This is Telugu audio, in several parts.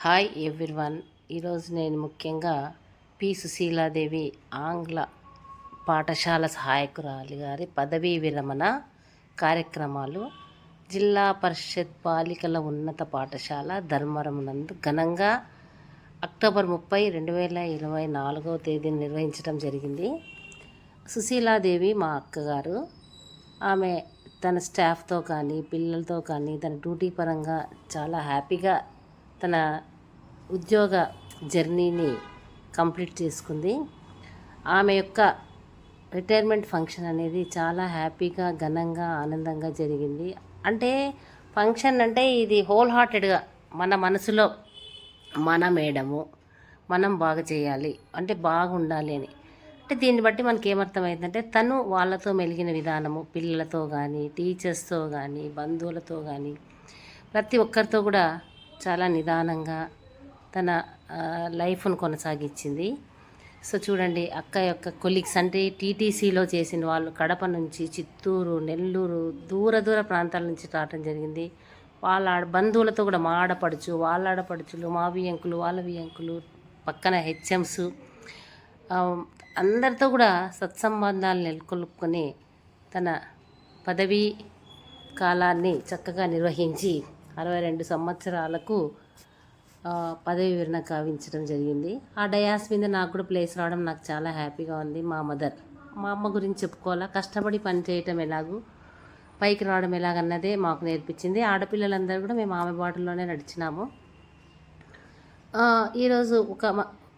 హాయ్ ఎవ్రీవన్ ఈరోజు నేను ముఖ్యంగా పి. సుశీలాదేవి ఆంగ్ల పాఠశాల సహాయకురాలి గారి పదవీ విరమణ కార్యక్రమాలు జిల్లా పరిషత్ బాలికల ఉన్నత పాఠశాల ధర్మవరం నందు ఘనంగా అక్టోబర్ ముప్పై రెండు వేల ఇరవై నాలుగవ తేదీన నిర్వహించడం జరిగింది. సుశీలాదేవి మా అక్కగారు. ఆమె తన స్టాఫ్తో కానీ పిల్లలతో కానీ తన డ్యూటీ పరంగా చాలా హ్యాపీగా తన ఉద్యోగ జర్నీని కంప్లీట్ చేసుకుంది. ఆమె యొక్క రిటైర్మెంట్ ఫంక్షన్ అనేది చాలా హ్యాపీగా ఘనంగా ఆనందంగా జరిగింది. అంటే ఫంక్షన్ అంటే ఇది హోల్ హార్టెడ్గా మన మనసులో మన మేడము మనం బాగా చేయాలి అంటే బాగుండాలి అని. అంటే దీన్ని బట్టి మనకి ఏమర్థమైందంటే తను వాళ్ళతో మెలిగిన విధానము పిల్లలతో కానీ టీచర్స్తో కానీ బంధువులతో కానీ ప్రతి ఒక్కరితో కూడా చాలా నిదానంగా తన లైఫ్ను కొనసాగించింది. సో చూడండి అక్క యొక్క కొలీగ్స్ అంటే టీటీసీలో చేసిన వాళ్ళు కడప నుంచి చిత్తూరు నెల్లూరు దూర దూర ప్రాంతాల నుంచి రావటం జరిగింది. వాళ్ళ ఆడ- బంధువులతో కూడా మా ఆడపడుచు వాళ్ళ ఆడపడుచులు మా వియంకులు వాళ్ళ వియంకులు పక్కన హెచ్ఎంస్ అందరితో కూడా సత్సంబంధాలు నెలకొల్పుకొని తన పదవీ కాలాన్ని చక్కగా నిర్వహించి అరవై రెండు సంవత్సరాలకు పదవి విరణ కావించడం జరిగింది. ఆ డయాస్ మీద నాకు కూడా ప్లేస్ రావడం నాకు చాలా హ్యాపీగా ఉంది మా మదర్. మా అమ్మ గురించి చెప్పుకోవాలా? కష్టపడి పని చేయటం ఎలాగూ? పైకి రావడం ఎలాగన్నదే మాకు నేర్పించింది. ఆడపిల్లలందరూ కూడా మేము ఆమె బాటలోనే నడిచినాము. ఈరోజు ఒక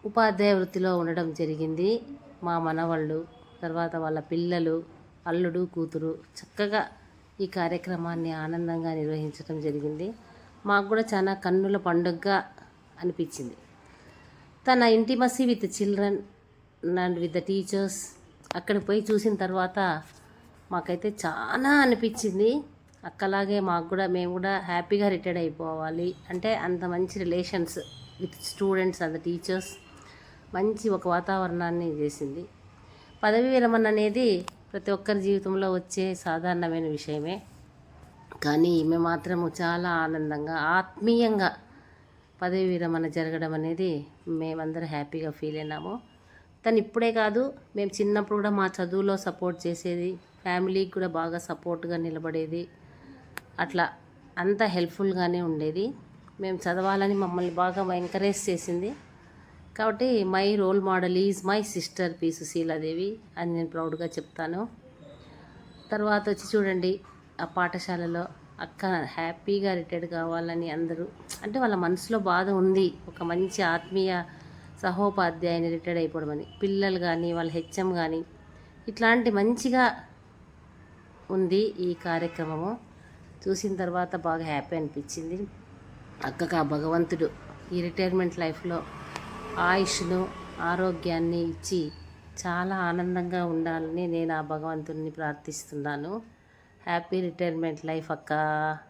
ఉపాధ్యాయ వృత్తిలో ఉండడం జరిగింది. మా మనవాళ్ళు తర్వాత వాళ్ళ పిల్లలు అల్లుడు కూతురు చక్కగా ఈ కార్యక్రమాన్ని ఆనందంగా నిర్వహించడం జరిగింది. మాకు కూడా చాలా కన్నుల పండుగగా అనిపించింది. తన intimacy with children and with the teachers అక్కడ పోయి చూసిన తర్వాత మాకైతే చాలా అనిపించింది. అక్కలాగే మాకు కూడా మేము కూడా హ్యాపీగా రిటైర్డ్ అయిపోవాలి. అంటే అంత మంచి relations with students and teachers మంచి ఒక వాతావరణాన్ని చేసింది. పదవి విరమణ అనేది ప్రతి ఒక్కరి జీవితంలో వచ్చే సాధారణమైన విషయమే. కానీ ఈమె మాత్రము చాలా ఆనందంగా ఆత్మీయంగా పదవి విరమణ జరగడం అనేది మేమందరం హ్యాపీగా ఫీల్ అయినాము. తను ఇప్పుడే కాదు మేము చిన్నప్పుడు కూడా మా చదువులో సపోర్ట్ చేసేది ఫ్యామిలీకి కూడా బాగా సపోర్ట్గా నిలబడేది అట్లా అంత హెల్ప్ఫుల్గానే ఉండేది. మేము చదవాలని మమ్మల్ని బాగా ఎంకరేజ్ చేసింది. కాబట్టి my role model is my sister P Sushiladevi అని నేను ప్రౌడ్గా చెప్తాను. తర్వాత వచ్చి చూడండి ఆ పాఠశాలలో అక్క హ్యాపీగా రిటైర్డ్ కావాలని అందరూ అంటే వాళ్ళ మనసులో బాధ ఉంది. ఒక మంచి ఆత్మీయ సహోపాధ్యాయుని రిటైర్డ్ అయిపోవడం అని పిల్లలు కానీ వాళ్ళ హెచ్ఎం కానీ ఇట్లాంటి మంచిగా ఉంది ఈ కార్యక్రమము. చూసిన తర్వాత బాగా హ్యాపీ అనిపించింది. అక్కకు ఆ భగవంతుడు ఈ రిటైర్మెంట్ లైఫ్లో ఆయుష్ను ఆరోగ్యాన్ని ఇచ్చి చాలా ఆనందంగా ఉండాలని నేను ఆ భగవంతుడిని ప్రార్థిస్తున్నాను. హ్యాపీ రిటైర్మెంట్ లైఫ్ అక్క.